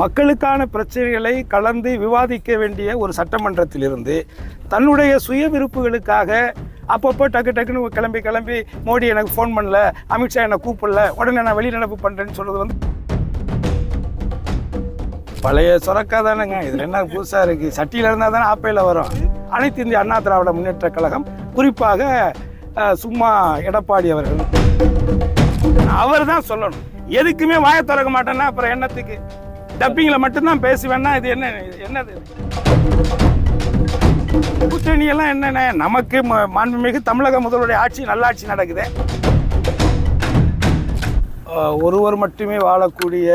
மக்களுக்கான பிரச்சனைகளை கலந்து விவாதிக்க வேண்டிய ஒரு சட்டமன்றத்திலிருந்து தன்னுடைய சுய விருப்புகளுக்காக அப்பப்போ டக்கு டக்குன்னு கிளம்பி கிளம்பி மோடி எனக்கு ஃபோன் பண்ணல அமித்ஷா என்னை கூப்பிடல உடனே நான் வெளிநடப்பு பண்ணுறேன்னு சொல்கிறது வந்து பழைய சொரக்கா தானேங்க. இதில் என்ன புதுசாக இருக்குது சட்டியில் இருந்தால் தானே ஆப்பையில் வரும். அனைத்து இந்திய அண்ணா திராவிட முன்னேற்ற கழகம் குறிப்பாக சும்மா எடப்பாடி அவர்கள். அவர் தான் சொல்லணும். எதுக்குமே வாய திறக்க மாட்டேன்னா அப்புறம் என்னத்துக்கு? டப்பிங்கில் மட்டும்தான் பேசுவேன்னா இது என்ன என்னது? கூட்டணியெல்லாம் என்னென்ன நமக்கு மாண்புமிகு தமிழக முதல்வருடைய ஆட்சி நல்லாட்சி நடக்குது. ஒருவர் மட்டுமே வாழக்கூடிய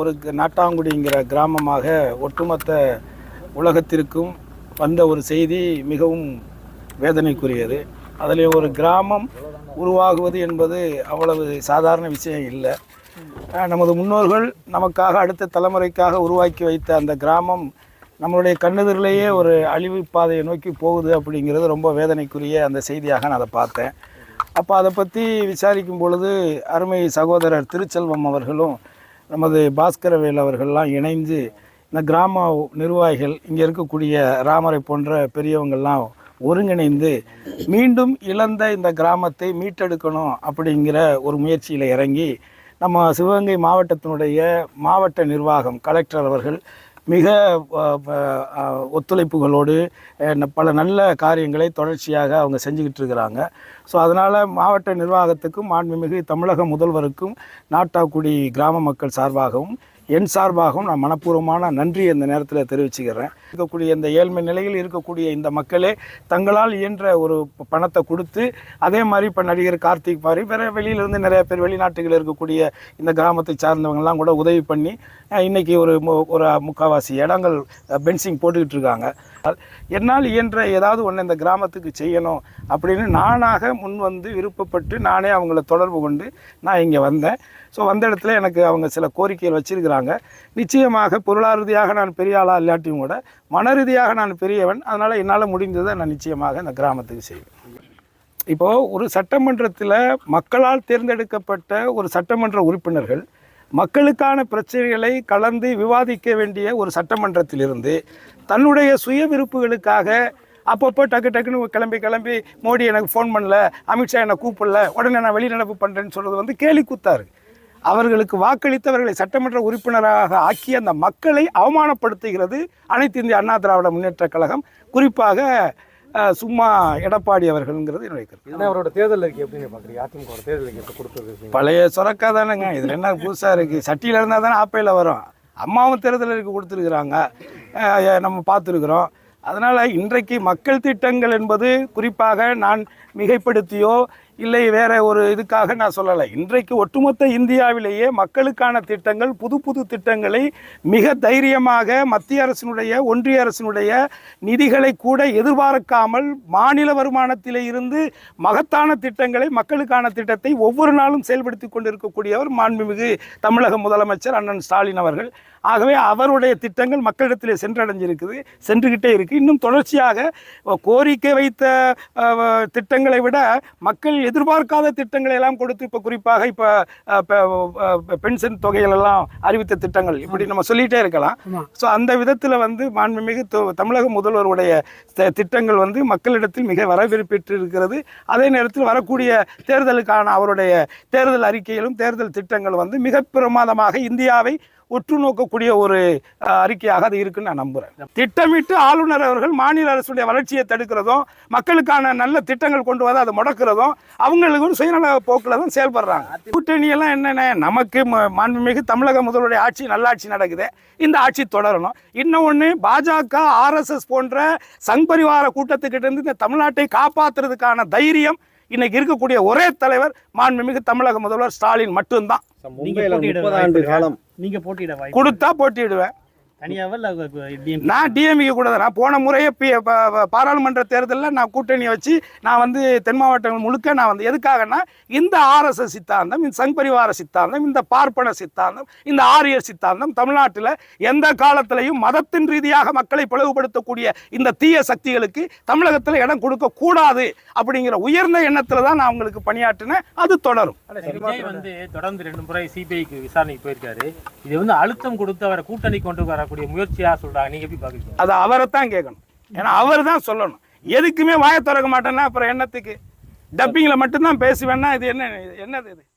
ஒரு நாட்டாங்குடிங்கிற கிராமமாக ஒட்டுமொத்த உலகத்திற்கும் வந்த ஒரு செய்தி மிகவும் வேதனைக்குரியது. அதில் ஒரு கிராமம் உருவாகுவது என்பது அவ்வளவு சாதாரண விஷயம் இல்லை. நமது முன்னோர்கள் நமக்காக அடுத்த தலைமுறைக்காக உருவாக்கி வைத்த அந்த கிராமம் நம்மளுடைய கண்ணெதிரிலேயே ஒரு அழிவு பாதையை நோக்கி போகுது அப்படிங்கிறது ரொம்ப வேதனைக்குரிய அந்த செய்தியாக நான் அதை பார்த்தேன். அப்போ அதை பற்றி விசாரிக்கும் பொழுது அருமை சகோதரர் திருச்செல்வம் அவர்களும் நமது பாஸ்கரவேல் அவர்கள்லாம் இணைந்து இந்த கிராம நிர்வாகிகள் இங்கே இருக்கக்கூடிய ராமரை போன்ற பெரியவங்கள்லாம் ஒருங்கிணைந்து மீண்டும் இழந்த இந்த கிராமத்தை மீட்டெடுக்கணும் அப்படிங்கிற ஒரு முயற்சியில் இறங்கி நம்ம சிவகங்கை மாவட்டத்தினுடைய மாவட்ட நிர்வாகம் கலெக்டர் அவர்கள் மிக ஒத்துழைப்புகளோடு பல நல்ல காரியங்களை தொடர்ச்சியாக அவங்க செஞ்சுக்கிட்டு இருக்கிறாங்க. ஸோ அதனால் மாவட்ட நிர்வாகத்துக்கும் மாண்புமிகு தமிழக முதல்வருக்கும் நாட்டாக்குடி கிராம மக்கள் சார்பாகவும் என் சார்பாகவும் நான் மனப்பூர்வமான நன்றி இந்த நேரத்தில் தெரிவிச்சுக்கிறேன். இருக்கக்கூடிய இந்த ஏழ்மை நிலையில் இருக்கக்கூடிய இந்த மக்களே தங்களால் இயன்ற ஒரு பணத்தை கொடுத்து அதே மாதிரி இப்போ நடிகர் கார்த்திக் மாதிரி வேறு வெளியிலிருந்து நிறைய பேர் வெளிநாட்டுகளில் இருக்கக்கூடிய இந்த கிராமத்தை சார்ந்தவங்கெல்லாம் கூட உதவி பண்ணி இன்றைக்கி இன்னைக்கு ஒரு ஒரு முக்கால்வாசி இடங்கள் பென்சிங் போட்டுக்கிட்டு இருக்காங்க. என்னால் இயன்ற ஏதாவது ஒன்று இந்த கிராமத்துக்கு செய்யணும் அப்படின்னு நானாக முன் வந்து விருப்பப்பட்டு நானே அவங்கள தொடர்பு கொண்டு நான் இங்கே வந்தேன். ஸோ வந்த இடத்துல எனக்கு அவங்க சில கோரிக்கைகள் வச்சிருக்கிறாங்க. நிச்சயமாக பொருளாதார ரீதியாக நான் பெரிய ஆளாக இல்லாட்டியும் கூட மன ரீதியாக நான் பெரியவன். அதனால் என்னால் முடிந்ததை நான் நிச்சயமாக இந்த கிராமத்துக்கு செய்வேன். இப்போது ஒரு சட்டமன்றத்தில் மக்களால் தேர்ந்தெடுக்கப்பட்ட ஒரு சட்டமன்ற உறுப்பினர்கள் மக்களுக்கான பிரச்சனைகளை கலந்து விவாதிக்க வேண்டிய ஒரு சட்டமன்றத்திலிருந்து தன்னுடைய சுய விருப்புகளுக்காக அப்பப்போ டக்கு டக்குன்னு கிளம்பி கிளம்பி மோடி எனக்கு ஃபோன் பண்ணல அமித்ஷா என்னை கூப்பிடல உடனே நான் வெளிநடப்பு பண்ணுறேன்னு சொல்கிறது வந்து கேலி கூத்தாரு அவர்களுக்கு வாக்களித்தவர்களை சட்டமன்ற உறுப்பினராக ஆக்கிய அந்த மக்களை அவமானப்படுத்துகிறது அனைத்து இந்திய அண்ணா திராவிட முன்னேற்ற கழகம். குறிப்பாக சும்மா எடப்பாடி அவர்கள்ங்கிறது என்னுடைய கருத்து. அவரோட தேர்தல் அறிக்கை எப்படின்னு பாக்குறீங்க? அதிமுக தேர்தல் அறிக்கை கொடுத்தது பழைய சொரக்கா தானேங்க. இதில் என்ன புதுசாக இருக்குது சட்டியில் இருந்தால் தானே ஆப்பையில் வரும். அம்மாவும் தேர்தல் அறிக்கை கொடுத்துருக்குறாங்க. நம்ம பார்த்துருக்குறோம். அதனால் இன்றைக்கு மக்கள் திட்டங்கள் என்பது குறிப்பாக நான் மிகைப்படுத்தியோ இல்லை வேற ஒரு இதுக்காக நான் சொல்லலை. இன்றைக்கு ஒட்டுமொத்த இந்தியாவிலேயே மக்களுக்கான திட்டங்கள் புது புது திட்டங்களை மிக தைரியமாக மத்திய அரசினுடைய ஒன்றிய அரசினுடைய நிதிகளை கூட எதிர்பார்க்காமல் மாநில வருமானத்திலே இருந்து மகத்தான திட்டங்களை மக்களுக்கான திட்டத்தை ஒவ்வொரு நாளும் செயல்படுத்தி கொண்டிருக்கக்கூடியவர் மாண்புமிகு தமிழக முதலமைச்சர் அண்ணன் ஸ்டாலின் அவர்கள். ஆகவே அவருடைய திட்டங்கள் மக்களிடத்திலே சென்றடைஞ்சிருக்குது சென்றுகிட்டே இருக்குது இன்னும் தொடர்ச்சியாக கோரிக்கை வைத்த திட்டங்களை விட மக்கள் எதிர்பார்க்காத திட்டங்களை எல்லாம் கொடுத்து இப்போ குறிப்பாக இப்போ பென்ஷன் தொகைகள் எல்லாம் அறிவித்த திட்டங்கள் இப்படி நம்ம சொல்லிட்டே இருக்கலாம். ஸோ அந்த விதத்தில் வந்து மாண்புமிகு தமிழக முதல்வருடைய திட்டங்கள் வந்து மக்களிடத்தில் மிக வரவேற்பு பெற்று இருக்கிறது அதே நேரத்தில் வரக்கூடிய தேர்தலுக்கான அவருடைய தேர்தல் அறிக்கையிலும் தேர்தல் திட்டங்கள் வந்து மிக பிரமாதமாக இந்தியாவை உற்று நோக்கக்கூடிய ஒரு அறிக்கையாக அது இருக்குன்னு நான் நம்புறேன். திட்டமிட்டு ஆளுநர் அவர்கள் மாநில அரசுடைய வளர்ச்சியை தடுக்கிறதும் மக்களுக்கான நல்ல திட்டங்கள் கொண்டு வந்து அதை முடக்கிறதும் அவங்களுக்கு ஒரு சுயநல போக்கில் தான் செயல்படுறாங்க. கூட்டணியெல்லாம் என்னென்ன? நமக்கு ம- மாண்புமிகு தமிழக முதல்வருடைய ஆட்சி நல்லாட்சி நடக்குது. இந்த ஆட்சி தொடரணும். இன்னொன்று பாஜக ஆர்எஸ்எஸ் போன்ற சங் பரிவார கூட்டத்துக்கிட்ட இருந்து இந்த தமிழ்நாட்டை காப்பாத்துறதுக்கான தைரியம் இன்னைக்கு இருக்கக்கூடிய ஒரே தலைவர் மாண்புமிகு தமிழக முதல்வர் ஸ்டாலின் மட்டும்தான். நீங்க போட்டியிட வாய்ப்பு கொடுத்தா போட்டியிடுவேன்? நான் டிஎம்கே கூட தான். போன முறையே பாராளுமன்ற தேர்தலில் நான் கூட்டணியை வச்சு நான் வந்து தென் மாவட்டங்கள் முழுக்க நான் வந்து எதுக்காகன்னா இந்த ஆர்எஸ்எஸ் சித்தாந்தம் இந்த சங் பரிவார சித்தாந்தம் இந்த பார்ப்பன சித்தாந்தம் இந்த ஆரிய சித்தாந்தம் தமிழ்நாட்டில் எந்த காலத்திலையும் மதத்தின் ரீதியாக மக்களை பிளவுபடுத்தக்கூடிய இந்த தீய சக்திகளுக்கு தமிழகத்தில் இடம் கொடுக்க கூடாது அப்படிங்கிற உயர்ந்த எண்ணத்தில் தான் நான் அவங்களுக்கு பணியாற்றினேன். அது தொடரும். வந்து தொடர்ந்து ரெண்டு முறை சிபிஐக்கு விசாரணைக்கு போயிருக்காரு. இது வந்து அழுத்தம் கொடுத்து அவரை கூட்டணி கொண்டு வரக்கூடிய முயற்சியா சொல்றாங்க நீங்க எப்படி பாக்குறீங்க? அதை அவரை தான் கேட்கணும். ஏன்னா அவர் தான் சொல்லணும். எதுக்குமே வாயை திறக்க மாட்டேன்னா அப்புறம் என்னத்துக்கு? டப்பிங்கில் மட்டும்தான் பேசுவேன்னா இது என்ன இது என்னது இது?